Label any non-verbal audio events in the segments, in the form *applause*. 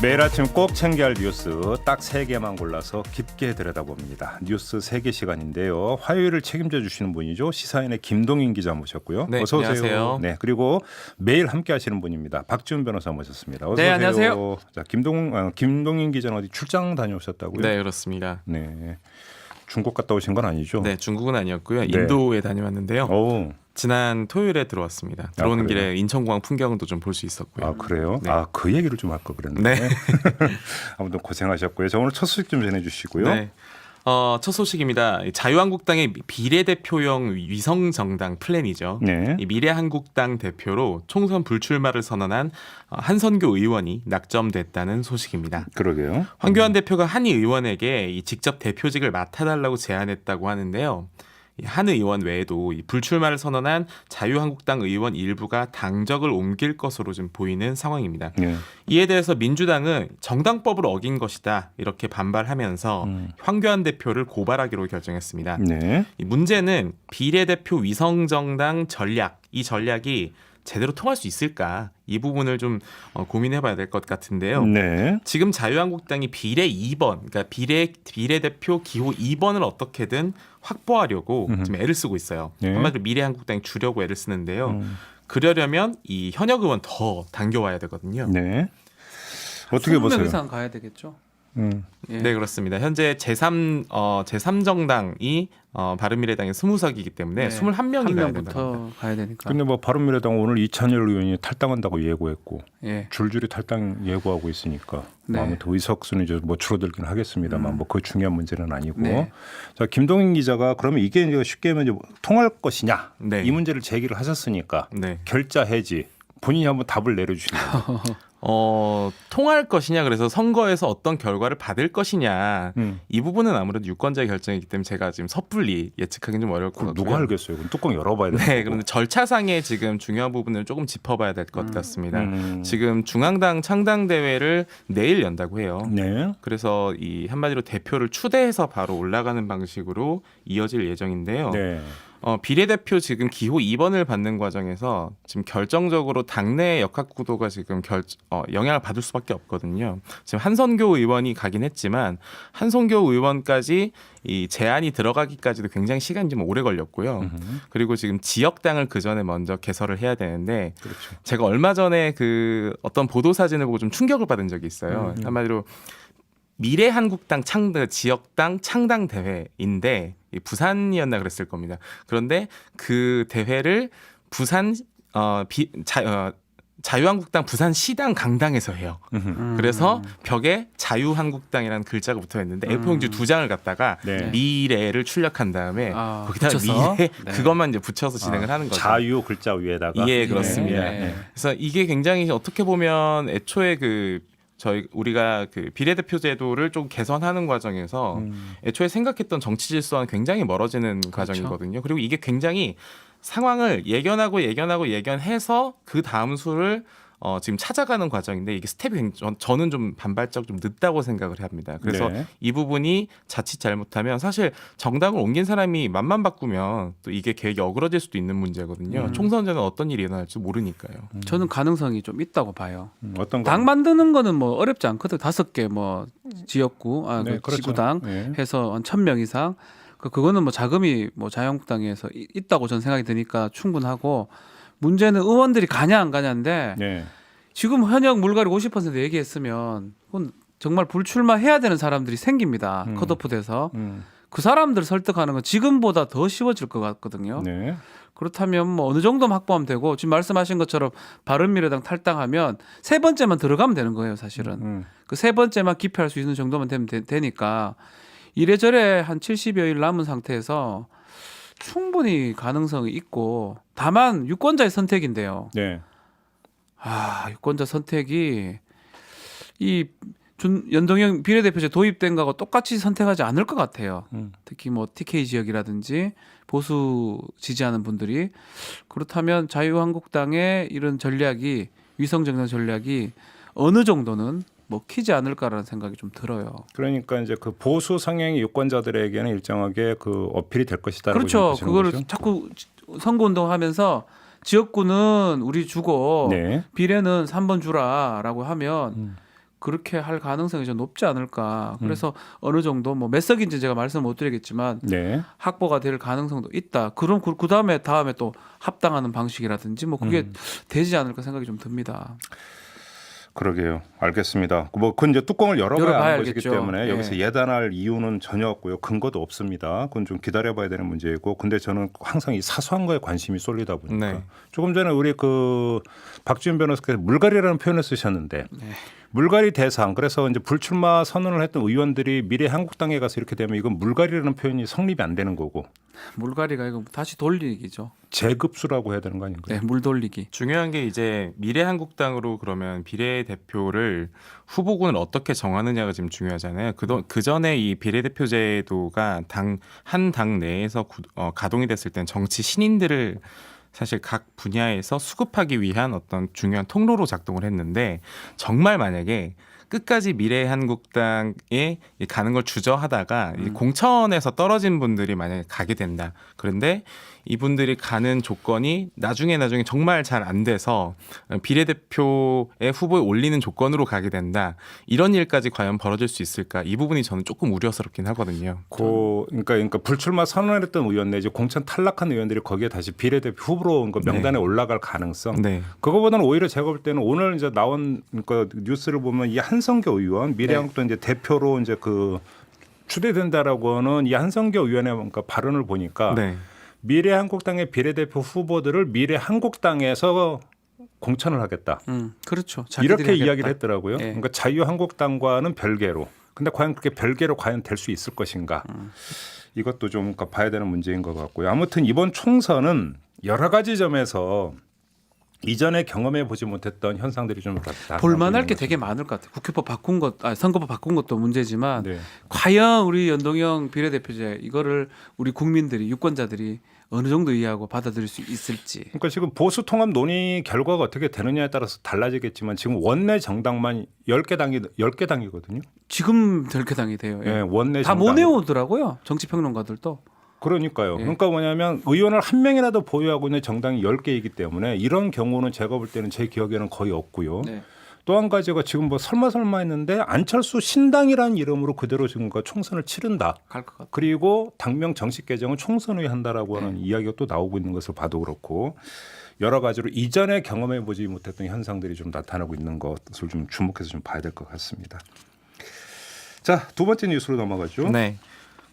매일 아침 꼭 챙겨야 할 뉴스 딱 세 개만 골라서 깊게 들여다봅니다. 뉴스 세 개 시간인데요. 화요일을 책임져 주시는 분이죠. 시사인의 김동인 기자 모셨고요. 네, 어서 오세요. 안녕하세요. 네, 그리고 매일 함께 하시는 분입니다. 박지훈 변호사 모셨습니다. 어서 네, 오세요. 안녕하세요. 자, 김동 아, 김동인 기자는 어디 출장 다녀오셨다고요? 네 그렇습니다. 네. 중국 갔다 오신 건 아니죠? 네 중국은 아니었고요. 네. 인도에 다녀왔는데요. 오, 지난 토요일에 들어왔습니다. 들어오는 그래요? 길에 인천공항 풍경도 좀 볼 수 있었고요. 아 그래요? 네. 아그 얘기를 좀할걸 그랬는데. 네. *laughs* 아무튼 고생하셨고요. 자 오늘 첫 소식 좀 전해주시고요. 네. 어, 첫 소식입니다. 자유한국당의 비례대표용 위성정당 플랜이죠. 네. 이 미래한국당 대표로 총선 불출마를 선언한 어, 한선교 의원이 낙점됐다는 소식입니다. 그러게요. 황교안 대표가 한 의원에게 이 직접 대표직을 맡아달라고 제안했다고 하는데요. 이한 의원 외에도 이 불출마를 선언한 자유한국당 의원 일부가 당적을 옮길 것으로 좀 보이는 상황입니다. 네. 이에 대해서 민주당은 정당법을 어긴 것이다 이렇게 반발하면서 음. 황교안 대표를 고발하기로 결정했습니다. 네. 이 문제는 비례대표 위성정당 전략 이 전략이 제대로 통할 수 있을까 이 부분을 좀 어, 고민해봐야 될 것 같은데요. 네. 지금 자유한국당이 비례 2번, 그러니까 비례 비례 대표 기호 2번을 어떻게든 확보하려고 음흠. 지금 애를 쓰고 있어요. 네. 한마디로 미래한국당이 주려고 애를 쓰는데요. 음. 그러려면 이 현역 의원 더 당겨와야 되거든요. 네. 어떻게 20명 보세요? 이상 가야 되겠죠. 음. 예. 네 그렇습니다. 현재 제3 어, 제3정당이 어, 바른미래당의 20석이기 때문에 네. 21명이 한 가야 된다. 명부터 가야 되니까. 근데 뭐 바른미래당 오늘 이찬열 의원이 탈당한다고 예고했고 예. 줄줄이 탈당 예고하고 있으니까 네. 아무튼 의석 수는 이제 뭐 줄어들긴 하겠습니다만 뭐그 중요한 문제는 아니고 네. 자 김동인 기자가 그러면 이게 이제 쉽게 하면 이제 통할 것이냐 네. 이 문제를 제기를 하셨으니까 네. 결자 해지 본인이 한번 답을 내려주시는 거죠. *laughs* 어, 통할 것이냐 그래서 선거에서 어떤 결과를 받을 것이냐 음. 이 부분은 아무래도 유권자의 결정이기 때문에 제가 지금 섣불리 예측하기는 좀 어려울 것 같고요. 누가 알겠어요? 그럼 뚜껑 열어봐야 되는 네. 그런데 절차상에 지금 중요한 부분을 조금 짚어봐야 될 것 같습니다. 음. 지금 중앙당 창당 대회를 내일 연다고 해요. 네. 그래서 이 한마디로 대표를 추대해서 바로 올라가는 방식으로 이어질 예정인데요. 네. 어, 비례대표 지금 기호 2번을 받는 과정에서 지금 결정적으로 당내 역학 구도가 지금 결, 어, 영향을 받을 수밖에 없거든요. 지금 한선교 의원이 가긴 했지만 한선교 의원까지 이 제안이 들어가기까지도 굉장히 시간이 좀 오래 걸렸고요. 음흠. 그리고 지금 지역당을 그 전에 먼저 개설을 해야 되는데 그렇죠. 제가 얼마 전에 그 어떤 보도 사진을 보고 좀 충격을 받은 적이 있어요. 음. 한마디로 미래 한국당 창당 지역당 창당 대회인데 이 부산이었나 그랬을 겁니다. 그런데 그 대회를 부산 어, 비, 자, 어, 자유한국당 부산 시당 강당에서 해요. 음. 그래서 벽에 자유한국당이라는 글자가 붙어 있는데 음. A4 용지 두 장을 갖다가 네. 미래를 출력한 다음에 아, 거기다 붙여서? 미래 네. 그것만 이제 붙여서 진행을 아, 하는 거죠. 자유 글자 위에다가 예, 그렇습니다. 예. 그래서 이게 굉장히 어떻게 보면 애초에 그 저희 우리가 그 비례대표 제도를 좀 개선하는 과정에서 음. 애초에 생각했던 정치 질서와는 굉장히 멀어지는 과정이거든요. 그리고 이게 굉장히 상황을 예견하고 예견하고 예견해서 그 다음 수를 어, 지금 찾아가는 과정인데 이게 스텝이 저는 좀 반발적 좀 늦다고 생각을 합니다. 그래서 네. 이 부분이 자칫 잘못하면 사실 정당을 옮긴 사람이 맘만 바꾸면 또 이게 계획이 어그러질 수도 있는 문제거든요. 음. 총선 전에 어떤 일이 일어날지 모르니까요. 저는 가능성이 좀 있다고 봐요. 음, 어떤 거? 당 만드는 거는 뭐 어렵지 않거든. 다섯 개 뭐 지역구, 아, 네, 그 그렇죠. 지구당 예. 해서 한 천 명 이상. 그 그거는 뭐 자금이 뭐 자유한국당에서 이- 있다고 저는 생각이 드니까 충분하고 문제는 의원들이 가냐 안 가냐인데 네. 지금 현역 물갈이 50% 얘기했으면 그건 정말 불출마 해야 되는 사람들이 생깁니다. 음. 컷오프 돼서 음. 그 사람들 설득하는 건 지금보다 더 쉬워질 것 같거든요. 네. 그렇다면 뭐 어느 정도만 확보하면 되고 지금 말씀하신 것처럼 바른미래당 탈당하면 세 번째만 들어가면 되는 거예요, 사실은. 음. 그세 번째만 기피할 수 있는 정도만 되면 되, 니까 이래저래 한 70여일 남은 상태에서 충분히 가능성이 있고 다만 유권자의 선택인데요. 네. 아, 유권자 선택이 이 준, 연동형 비례대표제 도입된 거하고 똑같이 선택하지 않을 것 같아요. 음. 특히 뭐 TK 지역이라든지 보수 지지하는 분들이 그렇다면 자유한국당의 이런 전략이 위성 정당 전략이 어느 정도는 먹히지 않을까라는 생각이 좀 들어요. 그러니까 이제 그 보수 성향의 유권자들에게는 일정하게 그 어필이 될 것이다. 그렇죠. 그거를 자꾸 선거 운동하면서 지역구는 우리 주고 네. 비례는 3번 주라라고 하면 음. 그렇게 할 가능성이 좀 높지 않을까. 음. 그래서 어느 정도 뭐 몇 석인지 제가 말씀 못 드리겠지만 네. 확보가 될 가능성도 있다. 그럼 그, 그 다음에 다음에 또 합당하는 방식이라든지 뭐 그게 음. 되지 않을까 생각이 좀 듭니다. 그러게요. 알겠습니다. 뭐 그건 이제 뚜껑을 열어봐야 하는 것이기. 때문에 예. 여기서 예단할 이유는 전혀 없고요. 근거도 없습니다. 그건 좀 기다려봐야 되는 문제이고, 근데 저는 항상 이 사소한 거에 관심이 쏠리다 보니까 네. 조금 전에 우리 그 박지훈 변호사께서 물갈이라는 표현을 쓰셨는데 네. 물갈이 대상 그래서 이제 불출마 선언을 했던 의원들이 미래 한국당에 가서 이렇게 되면 이건 물갈이라는 표현이 성립이 안 되는 거고 물갈이가 이거 다시 돌리기죠. 재급수라고 해야 되는 거 아닌가요? 네, 물 돌리기. 중요한 게 이제 미래한국당으로 그러면 비례대표를 후보군을 어떻게 정하느냐가 지금 중요하잖아요. 그 전에 이 비례대표 제도가 당 한 당 내에서 구- 어, 가동이 됐을 땐 정치 신인들을 사실 각 분야에서 수급하기 위한 어떤 중요한 통로로 작동을 했는데 정말 만약에 끝까지 미래한국당에 이 가는 걸 주저하다가 이 공천에서 떨어진 분들이 만약에 가게 된다. 그런데 이분들이 가는 조건이 나중에 나중에 정말 잘 안 돼서 비례대표의 후보에 올리는 조건으로 가게 된다. 이런 일까지 과연 벌어질 수 있을까? 이 부분이 저는 조금 우려스럽긴 하거든요. 그 그러니까 그러니까 불출마 선언했던 의원 내지 공천 탈락한 의원들이 거기에 다시 비례대표 후보로 그 명단에 올라갈 가능성 네. 그거보다는 오히려 제가 볼 때는 오늘 이제 나온 그 뉴스를 보면 이한 성교 의원 미래한국당 이제 대표로 이제 그 추대된다라고 하는 이 한성교 의원의 뭔가 발언을 보니까 네. 미래한국당의 비례대표 후보들을 미래한국당에서 공천을 하겠다. 음, 그렇죠. 자기들이 이렇게 하겠다. 이야기를 했더라고요. 예. 그러니까 자유한국당과는 별개로. 근데 과연 그렇게 별개로 과연 될 수 있을 것인가? 음. 이것도 좀 봐야 되는 문제인 것 같고요. 아무튼 이번 총선은 여러 가지 점에서 이전에 경험해 보지 못했던 현상들이 좀 나타나고 볼만할 게. 되게 많을 것 같아요. 국회법 바꾼 것, 아, 선거법 바꾼 것도 문제지만 네. 과연 우리 연동형 비례대표제 이거를 우리 국민들이 유권자들이 어느 정도 이해하고 받아들일 수 있을지. 그러니까 지금 보수 통합 논의 결과가 어떻게 되느냐에 따라서 달라지겠지만 지금 원내 정당만 10개 당이 10개 당이거든요. 지금 덜케당이 돼요. 예. 예, 원내 다 정당. 못 내오더라고요. 정치 평론가들도. 그러니까요. 예. 그러니까 뭐냐면 의원을 한 명이라도 보유하고 있는 정당이 10개이기 때문에 이런 경우는 제가 볼 때는 제 기억에는 거의 없고요. 네. 또한 가지가 지금 뭐 설마 설마 했는데 안철수 신당이라는 이름으로 그대로 지금 그 총선을 치른다. 그리고 당명 정식 개정은 총선 후에 한다라고 하는 네. 이야기가 또 나오고 있는 것을 봐도 그렇고 여러 가지로 이전에 경험해 보지 못했던 현상들이 좀 나타나고 있는 것을 좀 주목해서 좀 봐야 될 것 같습니다. 자, 두 번째 뉴스로 넘어가죠. 네.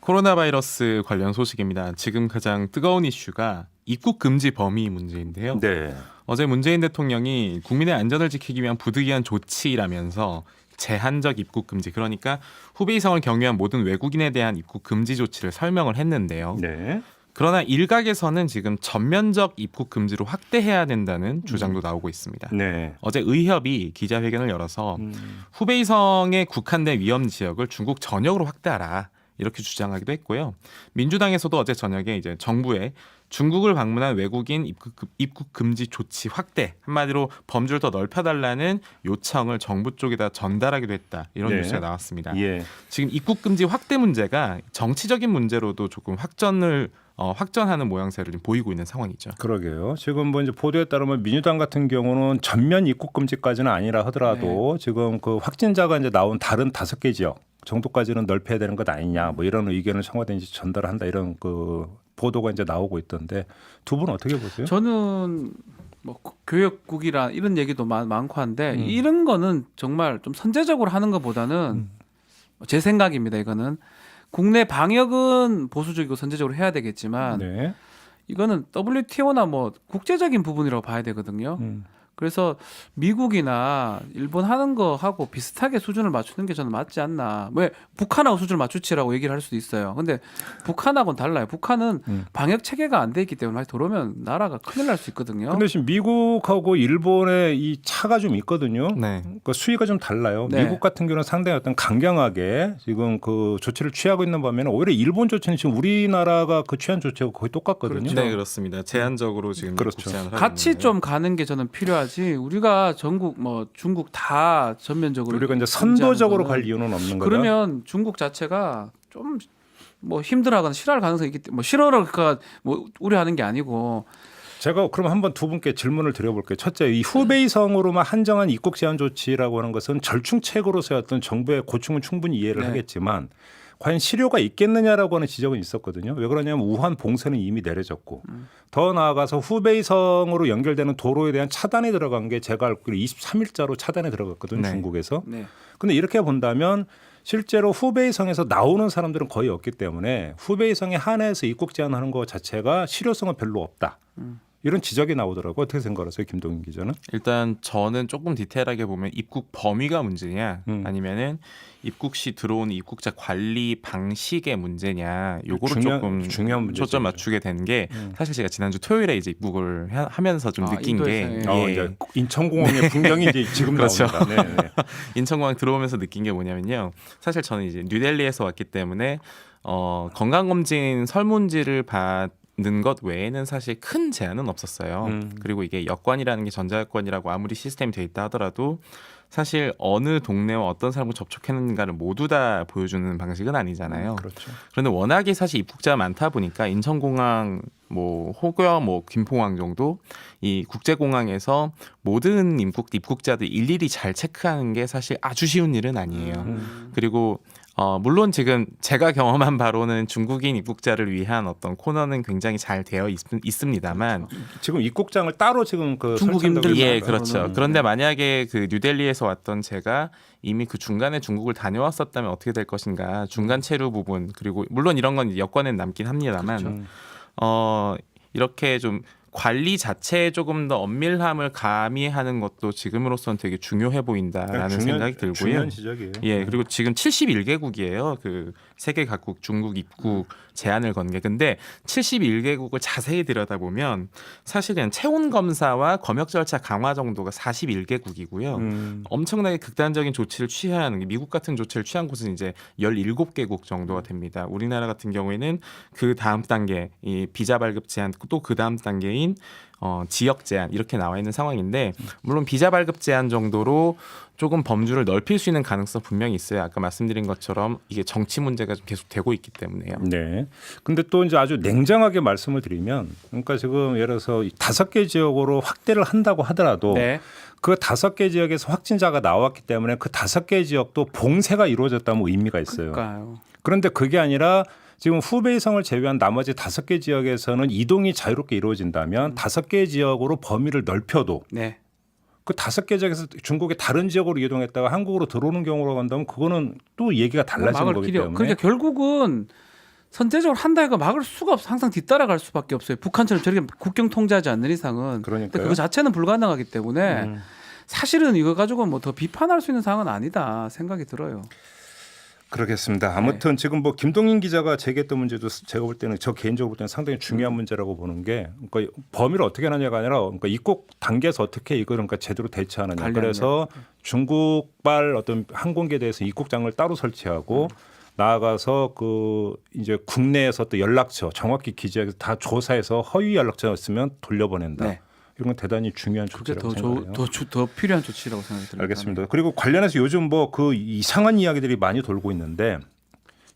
코로나 바이러스 관련 소식입니다. 지금 가장 뜨거운 이슈가 입국 금지 범위 문제인데요. 네. 어제 문재인 대통령이 국민의 안전을 지키기 위한 부득이한 조치라면서 제한적 입국 금지 그러니까 후배 이성을 경유한 모든 외국인에 대한 입국 금지 조치를 설명을 했는데요. 네. 그러나 일각에서는 지금 전면적 입국 금지로 확대해야 된다는 주장도 나오고 있습니다. 네. 어제 의협이 기자회견을 열어서 음. 후베이성에 국한된 위험 지역을 중국 전역으로 확대하라 이렇게 주장하기도 했고요. 민주당에서도 어제 저녁에 이제 정부에 중국을 방문한 외국인 입국, 입국 금지 조치 확대 한마디로 범주를 더 넓혀달라는 요청을 정부 쪽에다 전달하기도 했다 이런 네. 뉴스가 나왔습니다. 예. 지금 입국 금지 확대 문제가 정치적인 문제로도 조금 확전을 어, 확전하는 모양새를 좀 보이고 있는 상황이죠. 그러게요. 지금 뭐 이제 보도에 따르면 민주당 같은 경우는 전면 입국 금지까지는 아니라 하더라도 지금 그 확진자가 이제 나온 다른 다섯 개 지역 정도까지는 넓혀야 되는 것 아니냐 뭐 이런 의견을 청와대에 전달한다 이런 그 보도가 이제 나오고 있던데 두 분 어떻게 보세요? 저는 뭐 교역국이라 이런 얘기도 많, 많고 한데 음. 이런 거는 정말 좀 선제적으로 하는 것보다는 음. 제 생각입니다. 이거는 국내 방역은 보수적이고 선제적으로 해야 되겠지만 네. 이거는 WTO나 뭐 국제적인 부분이라고 봐야 되거든요. 음. 그래서 미국이나 일본 하는 거 하고 비슷하게 수준을 맞추는 게 저는 맞지 않나. 왜 북한하고 수준을 맞추치라고 얘기를 할 수도 있어요. 근데 북한하고는 달라요. 북한은 음. 방역 체계가 안 돼 있기 때문에 들어오면 나라가 큰일 날 수 있거든요. 근데 지금 미국하고 일본의 이 차가 좀 있거든요. 네. 그 수위가 좀 달라요. 네. 미국 같은 경우는 상당히 어떤 강경하게 지금 그 조치를 취하고 있는 반면에 오히려 일본 조치는 지금 우리나라가 그 취한 조치하고 거의 똑같거든요. 그렇죠. 네 그렇습니다. 제한적으로 지금 그렇죠. 같이. 좀 가는 게 저는 필요 하지. 우리가 전국 뭐 중국 다 전면적으로 우리가 이제 선도적으로 갈 이유는 없는 거다. 그러면 중국 자체가 좀 뭐 힘들어하거나 싫어할 가능성이 있기 때문에 뭐 싫어할까 뭐 우려하는 게 아니고 제가 그럼 한번 두 분께 질문을 드려볼게요. 첫째, 이 후베이성으로만 한정한 입국 제한 조치라고 하는 것은 절충책으로서의 어떤 정부의 고충은 충분히 이해를 네. 하겠지만 과연 실효가 있겠느냐라고 하는 지적은 있었거든요. 왜 그러냐면 우한 봉쇄는 이미 내려졌고 더 나아가서 후베이성으로 연결되는 도로에 대한 차단이 들어간 게 제가 알기로 23일자로 차단에 들어갔거든요. 네. 중국에서. 네. 근데 이렇게 본다면 실제로 후베이성에서 나오는 사람들은 거의 없기 때문에 후베이성에 한해서 입국 제한하는 것 자체가 실효성은 별로 없다. 이런 지적이 나오더라고요. 어떻게 생각하세요, 김동인 기자는? 일단 저는 조금 디테일하게 보면 입국 범위가 문제냐 음. 아니면은 입국 시 들어오는 입국자 관리 방식의 문제냐 요거를 중요한- 조금 중요한 문제죠, 초점. 맞추게 된게 음. 사실 제가 지난주 토요일에 이제 입국을 하- 하면서 좀 아, 느낀 게 인도에서, 어, 예. 인천공항의 풍경이 이제 지금 그렇죠. 나옵니다. 네, 네. *laughs* 인천공항 들어오면서 느낀 게 뭐냐면요. 사실 저는 이제 뉴델리에서 왔기 때문에 어, 건강검진 설문지를 받 는것 외에는 사실 큰 제한은 없었어요. 음. 그리고 이게 여권이라는 게 전자여권이라고 아무리 시스템이 돼 있다 하더라도 사실 어느 동네와 어떤 사람과 접촉했는가를 모두 다 보여주는 방식은 아니잖아요. 그렇죠. 그런데 워낙에 사실 입국자가 많다 보니까 인천공항 뭐 혹여 뭐 김포항 정도 이 국제공항에서 모든 입국 입국자들 일일이 잘 체크하는 게 사실 아주 쉬운 일은 아니에요. 음. 그리고 어 물론 지금 제가 경험한 바로는 중국인 입국자를 위한 어떤 코너는 굉장히 잘 되어 있, 습니다만 지금 입국장을 따로 지금 그 중국인들 예. 그렇죠. 음. 그런데 만약에 그 뉴델리에서 왔던 제가 이미 그 중간에 중국을 다녀왔었다면 어떻게 될 것인가? 중간 체류 부분 그리고 물론 이런 건 여권엔 남긴 합니다만 그렇죠. 음. 어 이렇게 좀 관리 자체에 조금 더 엄밀함을 가미하는 것도 지금으로서는 되게 중요해 보인다라는 중요한- 생각이 들고요. 중요한 지적이에요. 예, 그리고 지금 71개국이에요. 그 세계 각국 중국 입국 제한을 건 게. 근데 71개국을 자세히 들여다보면 사실 그냥 체온 검사와 검역 절차 강화 정도가 41개국이고요. 음. 엄청나게 극단적인 조치를 취해야 하는 게 미국 같은 조치를 취한 곳은 이제 17개국 정도가 됩니다. 우리나라 같은 경우에는 그 다음 단계 이 비자 발급 제한 또 그 다음 단계인 어, 지역 제한 이렇게 나와 있는 상황인데 물론 비자 발급 제한 정도로 조금 범주를 넓힐 수 있는 가능성 분명히 있어요. 아까 말씀드린 것처럼 이게 정치 문제가 좀 계속 되고 있기 때문에요. 네. 근데 또 이제 아주 냉정하게 말씀을 드리면 그러니까 지금 예를 들어서 이 다섯 개 지역으로 확대를 한다고 하더라도 네. 그 다섯 개 지역에서 확진자가 나왔기 때문에 그 다섯 개 지역도 봉쇄가 이루어졌다면 의미가 있어요. 그러니까요. 그런데 그게 아니라 지금 후베이성을 제외한 나머지 다섯 개 지역에서는 이동이 자유롭게 이루어진다면 다섯 개 지역으로 범위를 넓혀도 네. 그 다섯 개 지역에서 중국의 다른 지역으로 이동했다가 한국으로 들어오는 경우로 간다면 그거는 또 얘기가 달라지는 거기 길이 없- 때문에 그러니까 결국은 선제적으로 한다 해가 막을 수가 없어. 항상 뒤따라갈 수밖에 없어요. 북한처럼 저렇게 국경 통제하지 않는 이상은. 근데 그러니까요. 그거 자체는 불가능하기 때문에 음. 사실은 이거 가지고 뭐 더 비판할 수 있는 상황은 아니다 생각이 들어요. 그러겠습니다. 아무튼 지금 뭐 김동인 기자가 제기했던 문제도 제가 볼 때는 저 개인적으로 볼 때는 상당히 중요한 음. 문제라고 보는 게 그러니까 범위를 어떻게 하느냐가 아니라 그러니까 입국 단계에서 어떻게 이걸 그러니까 제대로 대처하느냐. 관리하느냐. 그래서 중국발 어떤 항공기에 대해서 입국장을 따로 설치하고 음. 나아가서 그 이제 국내에서 또 연락처 정확히 기재해서 다 조사해서 허위 연락처였으면 돌려보낸다. 네. 이런 건 대단히 중요한 조치라고 더, 생각해요. 조, 더, 주- 더 필요한 조치라고 생각이 듭니다. 알겠습니다. 그리고 관련해서 요즘 뭐 그 이상한 이야기들이 많이 돌고 있는데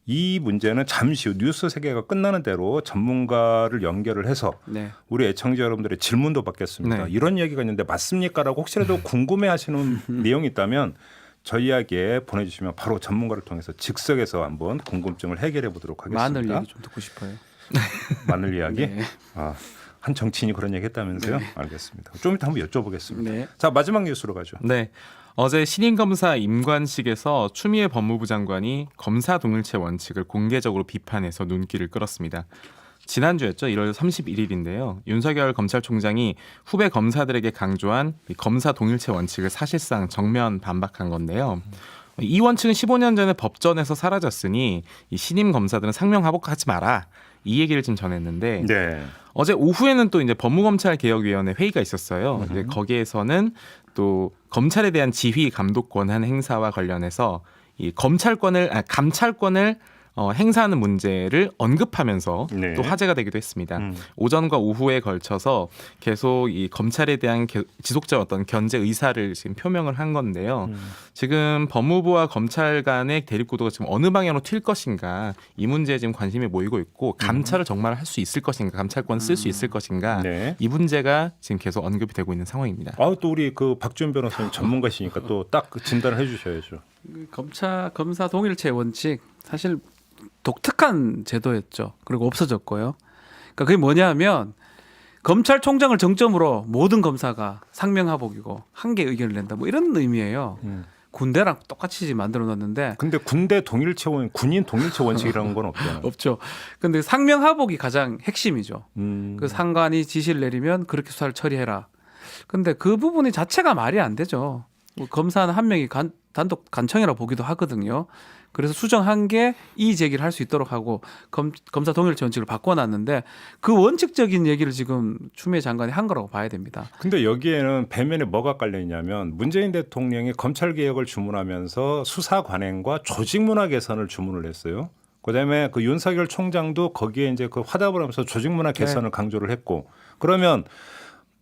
이 문제는 잠시 후 뉴스 세계가 끝나는 대로 전문가를 연결을 해서 네. 우리 애청자 여러분들의 질문도 받겠습니다. 네. 이런 이야기가 있는데 맞습니까라고 혹시라도 궁금해하시는 *laughs* 내용이 있다면 저희에게 보내주시면 바로 전문가를 통해서 즉석에서 한번 궁금증을 해결해 보도록 하겠습니다. 마늘 얘기 좀 듣고 싶어요. 마늘 이야기. *laughs* 네. 아, 한 정치인이 그런 얘기 했다면서요? 알겠습니다. 좀 이따 한번 여쭤보겠습니다. 네. 자 마지막 뉴스로 가죠. 네. 어제 신임 검사 임관식에서 추미애 법무부 장관이 검사 동일체 원칙을 공개적으로 비판해서 눈길을 끌었습니다. 지난주였죠. 1월 31일인데요. 윤석열 검찰총장이 후배 검사들에게 강조한 이 검사 동일체 원칙을 사실상 정면 반박한 건데요. 이 원칙은 15년 전에 법전에서 사라졌으니 이 신임 검사들은 상명하복하지 마라. 이 얘기를 지금 전했는데 네. 어제 오후에는 또 이제 법무검찰개혁위원회 회의가 있었어요. 이제 거기에서는 또 검찰에 대한 지휘 감독 권 한 행사와 관련해서 이 검찰권을 아, 감찰권을 어, 행사하는 문제를 언급하면서 네. 또 화제가 되기도 했습니다. 음. 오전과 오후에 걸쳐서 계속 이 검찰에 대한 개- 지속적 어떤 견제 의사를 지금 표명을 한 건데요. 음. 지금 법무부와 검찰 간의 대립 구도가 지금 어느 방향으로 튈 것인가 이 문제에 지금 관심이 모이고 있고 감찰을 정말 할 수 있을 것인가 감찰권 쓸 수 있을 것인가 네. 이 문제가 지금 계속 언급이 되고 있는 상황입니다. 아, 또 우리 그 박지원 변호사님 전문가시니까 또 딱 진단을 해주셔야죠. 그 검찰 검사 동일체 원칙 사실 독특한 제도였죠. 그리고 없어졌고요. 그러니까 그게 뭐냐면 검찰총장을 정점으로 모든 검사가 상명하복이고 한 개 의견을 낸다. 뭐 이런 의미예요. 음. 군대랑 똑같이 만들어 놨는데 근데 군대 동일체 원, 군인 동일체 원칙이라는 건 없잖아요. *laughs* 없죠. 근데 상명하복이 가장 핵심이죠. 음. 그 상관이 지시를 내리면 그렇게 수사를 처리해라. 근데 그 부분이 자체가 말이 안 되죠. 뭐 검사는 한 명이 간- 단독 간청이라 보기도 하거든요. 그래서 수정한 게 이의 제기를 할 수 있도록 하고 검, 검사 동일체 원칙을 바꿔놨는데 그 원칙적인 얘기를 지금 추미애 장관이 한 거라고 봐야 됩니다. 근데 여기에는 배면에 뭐가 깔려 있냐면 문재인 대통령이 검찰 개혁을 주문하면서 수사 관행과 조직 문화 개선을 주문을 했어요. 그다음에 그 윤석열 총장도 거기에 이제 그 화답을 하면서 조직 문화 개선을 강조를 했고 그러면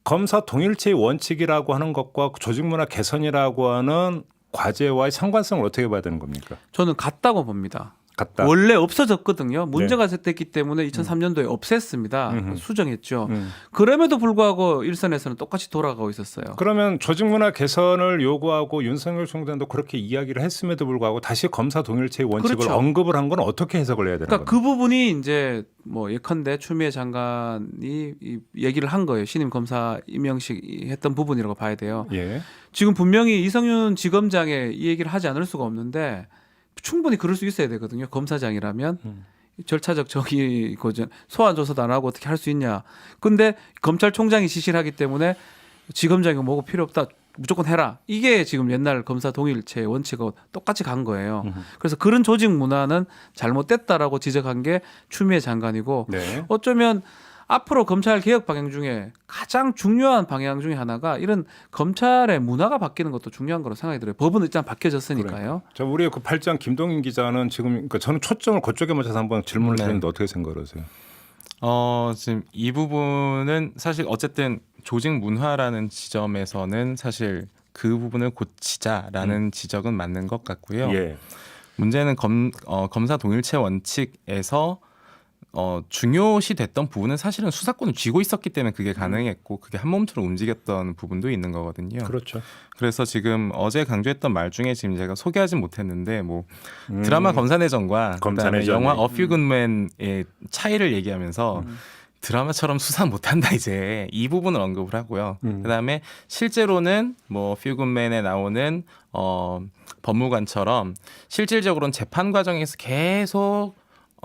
검사 동일체의 원칙이라고 하는 것과 조직 문화 개선이라고 하는 과제와의 상관성을 어떻게 봐야 되는 겁니까? 저는 같다고 봅니다. 같다. 원래 없어졌거든요. 문제가 됐기 때문에 2003년도에 없앴습니다. 음흠. 수정했죠. 음. 그럼에도 불구하고 일선에서는 똑같이 돌아가고 있었어요. 그러면 조직 문화 개선을 요구하고 윤석열 총장도 그렇게 이야기를 했음에도 불구하고 다시 검사 동일체의 원칙을 그렇죠. 언급을 한 건 어떻게 해석을 해야 되는 그러니까 겁니까? 그 부분이 이제 뭐 예컨대 추미애 장관이 이 얘기를 한 거예요. 신임 검사 임명식 했던 부분이라고 봐야 돼요. 예. 지금 분명히 이성윤 지검장에 이 얘기를 하지 않을 수가 없는데 충분히 그럴 수 있어야 되거든요. 검사장이라면 음. 절차적 정의 고전 소환 조사도 안 하고 어떻게 할 수 있냐. 근데 검찰총장이 지시를 하기 때문에 지검장이 뭐고 필요 없다. 무조건 해라. 이게 지금 옛날 검사 동일체 원칙하고 똑같이 간 거예요. 음흠. 그래서 그런 조직 문화는 잘못됐다라고 지적한 게 추미애 장관이고 네. 어쩌면 앞으로 검찰 개혁 방향 중에 가장 중요한 방향 중에 하나가 이런 검찰의 문화가 바뀌는 것도 중요한 거로 생각이 들어요. 법은 일단 바뀌어졌으니까요. 자, 우리 그 발장 김동인 기자는 지금 그러니까 저는 초점을 그쪽에 맞춰서 한번 질문을 네. 드렸는데 어떻게 생각하세요? 어, 지금 이 부분은 사실 어쨌든 조직 문화라는 지점에서는 사실 그 부분을 고치자라는 지적은 맞는 것 같고요. 예. 문제는 검, 어, 검사 동일체 원칙에서 어, 중요시 됐던 부분은 사실은 수사권을 쥐고 있었기 때문에 그게 가능했고 그게 한 몸처럼 움직였던 부분도 있는 거거든요. 그렇죠. 그래서 지금 어제 강조했던 말 중에 지금 제가 소개하진 못했는데 뭐 음. 드라마 검사내전과 그다음에 검사내전. 영화 어퓨 굿맨의 차이를 얘기하면서 음. 드라마처럼 수사 못한다 이제 이 부분을 언급을 하고요. 음. 그다음에 실제로는 뭐 퓨굿맨에 나오는 어 법무관처럼 실질적으로는 재판 과정에서 계속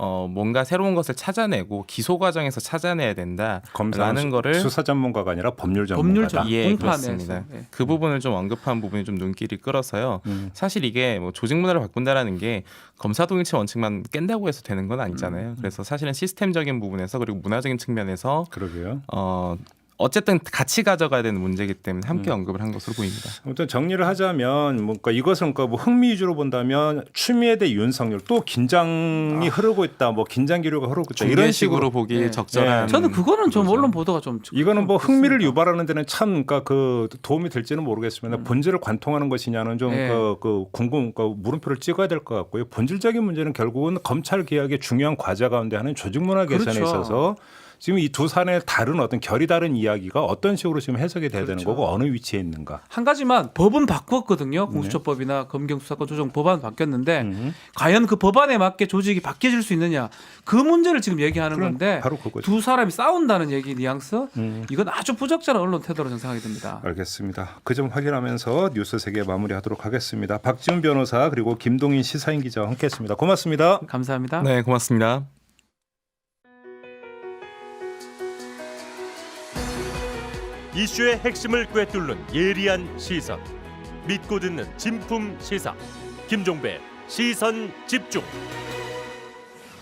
어 뭔가 새로운 것을 찾아내고 기소 과정에서 찾아내야 된다라는 거를 수사 전문가가 아니라 법률 법률 전문가다. 전- 예 그렇습니다. 예. 그 부분을 좀 언급한 부분이 좀 눈길이 끌어서요. 음. 사실 이게 뭐 조직 문화를 바꾼다라는 게 검사 동일체 원칙만 깬다고 해서 되는 건 아니잖아요. 음. 그래서 사실은 시스템적인 부분에서 그리고 문화적인 측면에서 그러게요. 어 어쨌든 같이 가져가야 되는 문제이기 때문에 함께 음. 언급을 한 것으로 보입니다. 아무튼 정리를 하자면 뭔가 이것은 그러니까 뭐 흥미 위주로 본다면 추미애 대 윤석열 또 긴장이 흐르고 있다. 뭐 긴장 기류가 흐르고 있다. 이런 식으로 보기 네. 적절한. 네. 저는 그거는 좀. 언론 보도가 좀 이거는 뭐 그렇습니다. 유발하는 데는 참 그러니까 그 도움이 될지는 모르겠습니다. 본질을 관통하는 것이냐는 좀 네. 그, 그 궁금 그 물음표를 찍어야 될 것 같고요. 본질적인 문제는 결국은 검찰 개혁의 중요한 과제 가운데 하나인 조직 문화 개선에 그렇죠. 있어서 지금 이두 사안의 다른 어떤 결이 다른 이야기가 어떤 식으로 지금 해석이 돼야 되는 그렇죠. 거고 어느 위치에 있는가. 한 가지만 법은 바꾸었거든요. 공수처법이나 검경수사권 조정 법안 바뀌었는데 음. 과연 그 법안에 맞게 조직이 바뀌어질 수 있느냐 그 문제를 지금 얘기하는 그럼 건데 바로 그거죠. 두 사람이 싸운다는 얘기 뉘앙스 음. 이건 아주 부적절한 언론 태도로 저는 생각이 듭니다. 알겠습니다. 그 점 확인하면서 뉴스 세계 마무리하도록 하겠습니다. 박지훈 변호사 그리고 김동인 시사인 기자와 함께했습니다. 고맙습니다. 감사합니다. 네, 고맙습니다. 이슈의 핵심을 꿰뚫는 예리한 시선. 믿고 듣는 진품 시사. 김종배 시선 집중